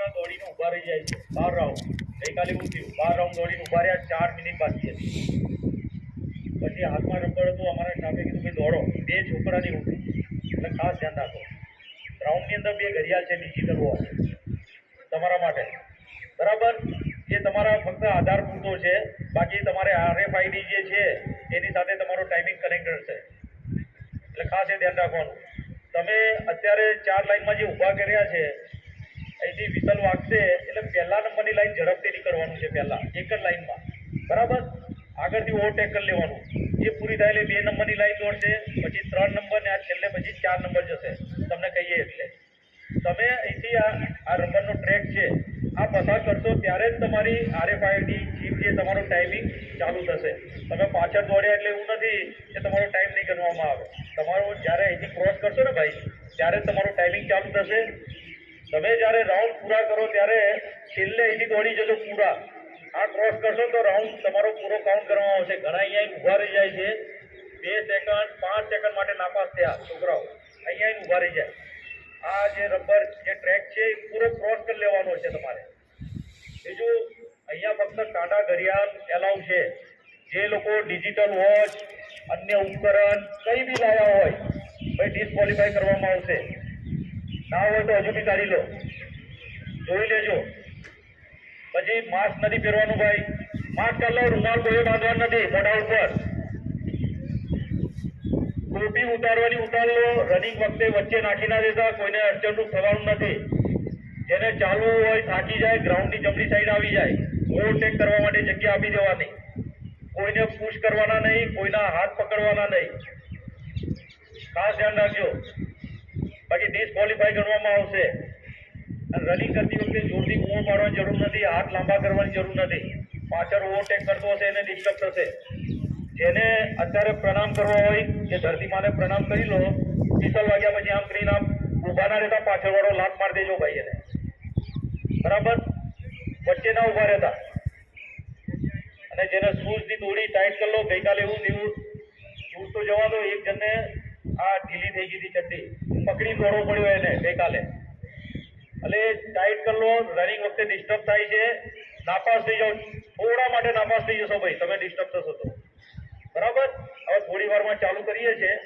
છોકરા દોડીને ઊભા રહી જાય છે. બાર રાઉન્ડ ગઈકાલે એવું થયું. બાર રાઉન્ડ દોડીને ઊભા રહ્યા, ચાર મિનિટ બાકી હતી પછી હાથમાં રબર હતું, અમારા સ્ટાફે કીધું કે દોડો. બે છોકરાની ઊંઘ એટલે ખાસ ધ્યાન રાખો. ગ્રાઉન્ડની અંદર બે ઘડિયાળ છે ડિજિટલ વોચ તમારા માટે. બરાબર? એ તમારા ફક્ત આધાર પૂરતો છે. બાકી તમારે આરએફઆઈડી જે છે, એની સાથે તમારો ટાઈમિંગ કનેક્ટેડ છે. એટલે ખાસ એ ધ્યાન રાખવાનું. તમે અત્યારે ચાર લાઈનમાં જે ઊભા કર્યા છે અહીંથી વિસલ વાગશે એટલે પહેલા નંબરની લાઈન ઝડપથી નીકળવાનું છે પહેલા, એક જ લાઈનમાં બરાબર? આગળથી ઓવરટેક કરી લેવાનું. એ પૂરી થાય એટલે બે નંબરની લાઈન દોડશે, પછી ત્રણ નંબર ને આ છેલ્લે પછી ચાર નંબર જશે. તમને કહીએ એટલે. તમે અહીંથી આ આ રબરનો ટ્રેક છે, આ પસાર કરશો ત્યારે જ તમારી આરએફઆઈડી ચીપ જે તમારો ટાઈમિંગ ચાલુ થશે. તમે પાછળ દોડ્યા એટલે એવું નથી કે તમારો ટાઈમ નહીં ગણવામાં આવે. તમારો જ્યારે અહીંથી ક્રોસ કરશો ને ભાઈ, ત્યારે જ તમારો ટાઈમિંગ ચાલુ થશે. તમે જ્યારે રાઉન્ડ પૂરા કરો ત્યારે છેલ્લે અહીંથી દોડી જજો પૂરા. આ ક્રોસ કરશો તો રાઉન્ડ તમારો પૂરો કાઉન્ટ કરવામાં આવશે. ઘણા અહીંયા ઊભા રહી જાય છે. બે સેકન્ડ પાંચ સેકન્ડ માટે નાપાસ થયા છોકરાઓ. અહીંયા ઊભા રહી જાય. આ જે રબર, જે ટ્રેક છે, એ પૂરો ક્રોસ કરી લેવાનો છે તમારે. બીજું અહીંયા ફક્ત કાંટા ઘડિયાળ એલાઉ છે. જે લોકો ડિજિટલ વોચ અન્ય ઉપકરણ કંઈ બી લાવ્યા હોય, ભાઈ ડિસ્કવોલિફાય કરવામાં આવશે. ના હોય તો હજુ બી કાઢી લો. જોઈ લેજો. પછી માસ્ક નથી પહેરવાનું ભાઈ. માસ્ક કરી લો, રૂમાલ કોઈ બાંધવાનું નથી, મોઢા ઉપર. ટોપી ઉતારવાની ઉતાર લો રનિંગ વખતે વચ્ચે નાખી ના દેતા, કોઈને અડચણરૂપ થવાનું નથી. જેને ચાલવું હોય, થાકી જાય ગ્રાઉન્ડની જમણી સાઈડ આવી જાય ઓવરટેક કરવા માટે જગ્યા આપી દેવાની. કોઈને પુશ કરવાના નહીં, કોઈના હાથ પકડવાના નહીં. ખાસ ધ્યાન રાખજો. બાકી ગણવામાં આવશે. અને રનિંગ કરતી વખતે જોરથી બૂમો પાડવાની જરૂર નથી, હાથ લાંબા કરવાની જરૂર નથી. પાછળ ઓવરટેક કરતો હશે એને ડિસ્ટર્બ થશે. જેને અત્યારે પ્રણામ કરવા હોય કે ધરતી માને પ્રણામ કરી લો વિસલ વાગ્યા પછી આમ કરીને આમ ઊભા ના રહેતા, પાછળવાળો લાત મારી દેજો ભાઈ એને. બરાબર? વચ્ચે ના ઊભા રહેતા. અને જેને શૂઝની દોડી ટાઈટ કરી લો, ગઈકાલે એવું થયું શૂઝ તો જવા દો, એક જણને આ ઢીલી થઈ ગઈ હતી ચડ્ડી. પકડી દોડવો પડ્યો એને ગઈકાલે. એટલે ટાઈટ કરી લો રનિંગ વખતે ડિસ્ટર્બ થાય છે. નાપાસ થઈ જાઓ. થોડા માટે નાપાસ થઈ જશો ભાઈ, તમે ડિસ્ટર્બ થશો તો. બરાબર? હવે થોડી વારમાં ચાલુ કરીએ છીએ.